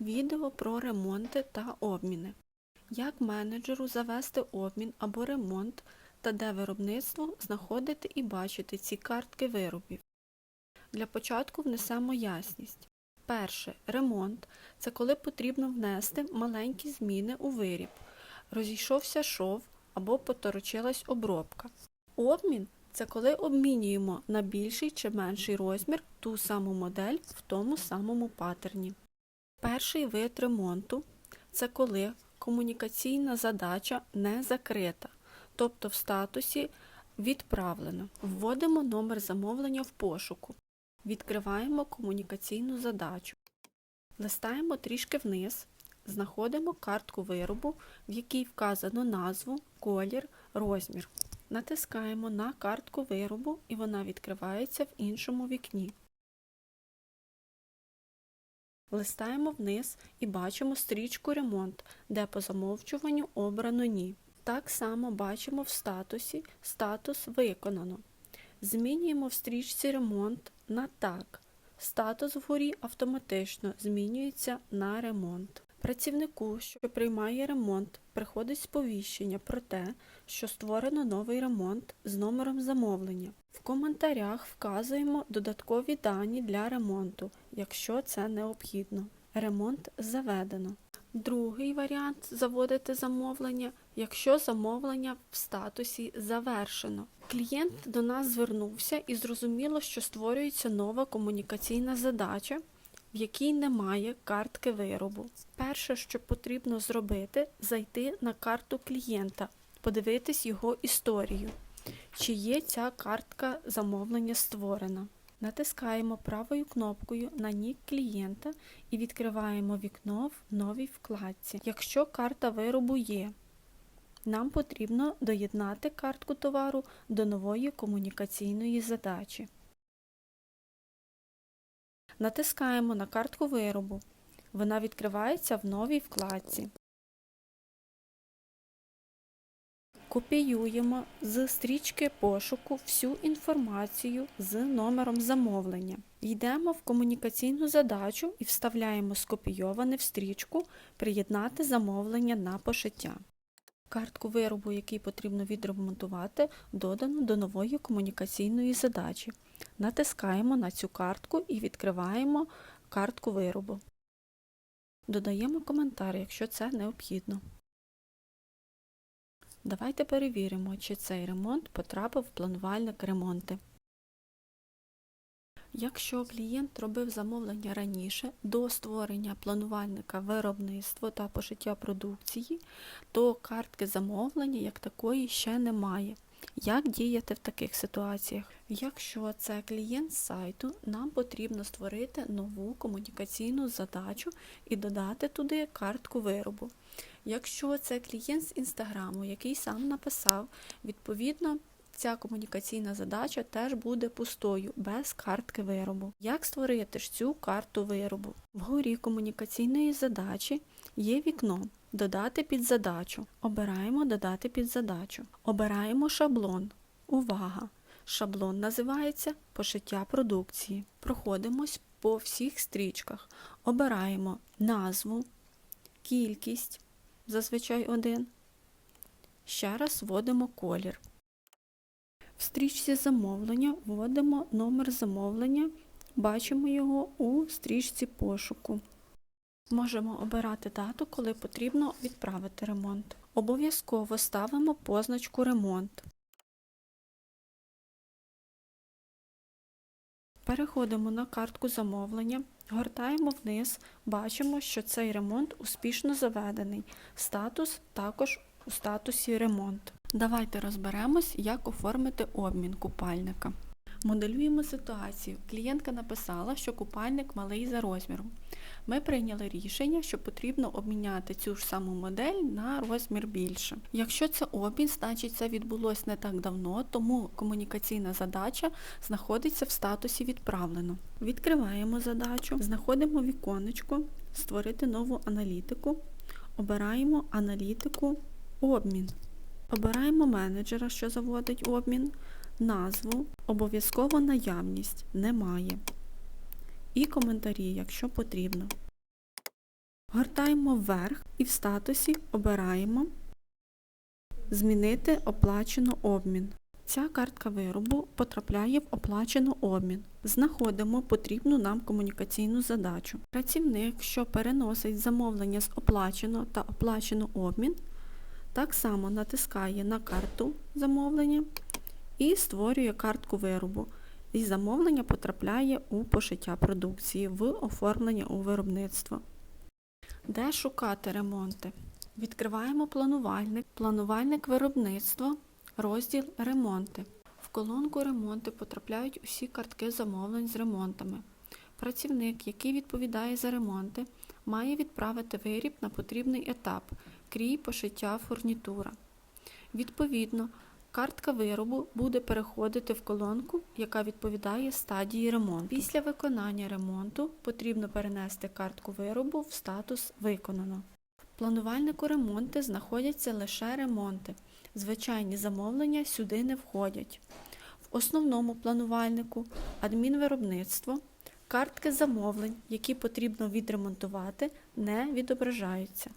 Відео про ремонти та обміни. Як менеджеру завести обмін або ремонт та де виробництво знаходити і бачити ці картки виробів. Для початку внесемо ясність. Перше. Ремонт це коли потрібно внести маленькі зміни у виріб. Розійшовся шов або поторочилась обробка. Обмін це коли обмінюємо на більший чи менший розмір ту саму модель в тому самому паттерні. Перший вид ремонту це коли комунікаційна задача не закрита, тобто в статусі відправлено. Вводимо номер замовлення в пошуку. Відкриваємо комунікаційну задачу. Листаємо трішки вниз, знаходимо картку виробу, в якій вказано назву, колір, розмір. Натискаємо на картку виробу і вона відкривається в іншому вікні. Листаємо вниз і бачимо стрічку ремонт, де по замовчуванню обрано ні. Так само бачимо в статусі статус виконано. Змінюємо в стрічці ремонт на так. Статус вгорі автоматично змінюється на ремонт. Працівнику, що приймає ремонт, приходить сповіщення про те, що створено новий ремонт з номером замовлення. В коментарях вказуємо додаткові дані для ремонту, якщо це необхідно. Ремонт заведено. Другий варіант заводити замовлення, якщо замовлення в статусі завершено. Клієнт до нас звернувся і зрозуміло, що створюється нова комунікаційна задача, в якій немає картки виробу. Перше, що потрібно зробити, зайти на карту клієнта, подивитись його історію, чи є ця картка замовлення створена. Натискаємо правою кнопкою на нік клієнта і відкриваємо вікно в новій вкладці. Якщо карта виробу є, нам потрібно доєднати картку товару до нової комунікаційної задачі. Натискаємо на картку виробу. Вона відкривається в новій вкладці. Копіюємо з стрічки пошуку всю інформацію з номером замовлення. Йдемо в комунікаційну задачу і вставляємо скопійоване в стрічку Приєднати замовлення на пошиття. Картку виробу, який потрібно відремонтувати, додано до нової комунікаційної задачі. Натискаємо на цю картку і відкриваємо картку виробу. Додаємо коментар, якщо це необхідно. Давайте перевіримо, чи цей ремонт потрапив в планувальник ремонти. Якщо клієнт робив замовлення раніше до створення планувальника виробництва та пошиття продукції, то картки замовлення як такої ще немає. Як діяти в таких ситуаціях? Якщо це клієнт сайту, нам потрібно створити нову комунікаційну задачу і додати туди картку виробу. Якщо це клієнт з інстаграму, який сам написав, відповідно ця комунікаційна задача теж буде пустою, без картки виробу. Як створити ж цю карту виробу? Вгорі комунікаційної задачі є вікно Додати під задачу. Обираємо Додати під задачу. Обираємо шаблон. Увага! Шаблон називається Пошиття продукції. Проходимось по всіх стрічках. Обираємо назву, кількість, зазвичай один. Ще раз вводимо колір. В стрічці замовлення вводимо номер замовлення, бачимо його у стрічці пошуку. Можемо обирати дату, коли потрібно відправити ремонт. Обов'язково ставимо позначку ремонт. Переходимо на картку замовлення, гортаємо вниз, бачимо, що цей ремонт успішно заведений. Статус також у статусі ремонт. Давайте розберемось, як оформити обмін купальника. Моделюємо ситуацію. Клієнтка написала, що купальник малий за розміром. Ми прийняли рішення, що потрібно обміняти цю ж саму модель на розмір більше. Якщо це обмін, значить це відбулося не так давно, тому комунікаційна задача знаходиться в статусі відправлено. Відкриваємо задачу, знаходимо віконечко, створити нову аналітику, обираємо аналітику обмін. Обираємо менеджера, що заводить обмін, назву, обов'язково наявність немає. І коментарі, якщо потрібно. Натискаємо вверх і в статусі обираємо Змінити оплачено обмін. Ця картка виробу потрапляє в оплачено обмін. Знаходимо потрібну нам комунікаційну задачу. Працівник, що переносить замовлення з оплачено та оплачено обмін, так само натискає на карту замовлення і створює картку виробу. І замовлення потрапляє у пошиття продукції в оформлення у виробництво. Де шукати ремонти? Відкриваємо планувальник, планувальник виробництва, розділ ремонти. В колонку ремонти потрапляють усі картки замовлень з ремонтами. Працівник, який відповідає за ремонти, має відправити виріб на потрібний етап крій пошиття фурнітура. Відповідно, картка виробу буде переходити в колонку, яка відповідає стадії ремонту. Після виконання ремонту потрібно перенести картку виробу в статус Виконано. В планувальнику ремонти знаходяться лише ремонти. Звичайні замовлення сюди не входять. В основному планувальнику адмінвиробництво картки замовлень, які потрібно відремонтувати, не відображаються.